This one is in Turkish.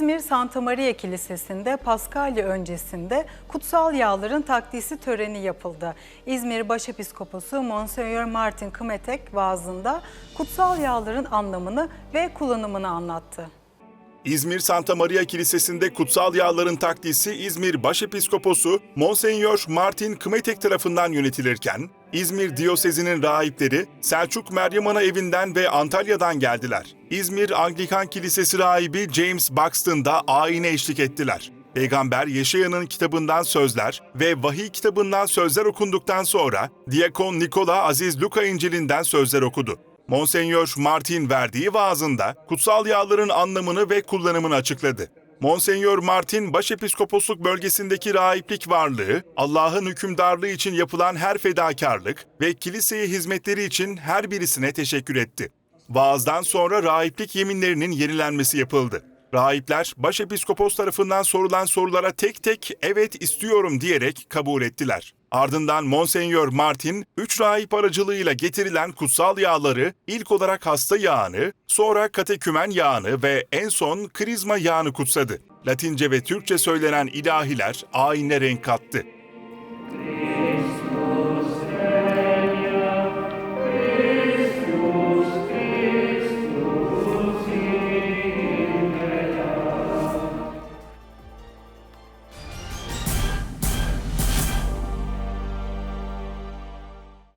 İzmir Santa Maria Kilisesi'nde Paskalya öncesinde kutsal yağların takdisi töreni yapıldı. İzmir Başepiskoposu Monseñor Martin Kmetek vaazında kutsal yağların anlamını ve kullanımını anlattı. İzmir Santa Maria Kilisesi'nde kutsal yağların takdisi İzmir Başepiskoposu Monsenyor Martin Kmetek tarafından yönetilirken, İzmir Diyosezinin rahipleri Selçuk Meryem Ana evinden ve Antalya'dan geldiler. İzmir Anglikan Kilisesi rahibi James Buxton da ayine eşlik ettiler. Peygamber Yeşaya'nın kitabından sözler ve vahiy kitabından sözler okunduktan sonra Diyakon Nikola Aziz Luka İncil'inden sözler okudu. Monsenyor Martin verdiği vaazında kutsal yağların anlamını ve kullanımını açıkladı. Monsenyor Martin, Başepiskoposluk bölgesindeki rahiplik varlığı, Allah'ın hükümdarlığı için yapılan her fedakarlık ve kiliseye hizmetleri için her birisine teşekkür etti. Vaazdan sonra rahiplik yeminlerinin yenilenmesi yapıldı. Rahipler, Başepiskopos tarafından sorulan sorulara tek tek evet istiyorum diyerek kabul ettiler. Ardından Monsenyor Martin, üç rahip aracılığıyla getirilen kutsal yağları ilk olarak hasta yağını, sonra katekümen yağını ve en son krizma yağını kutsadı. Latince ve Türkçe söylenen ilahiler ayine renk kattı.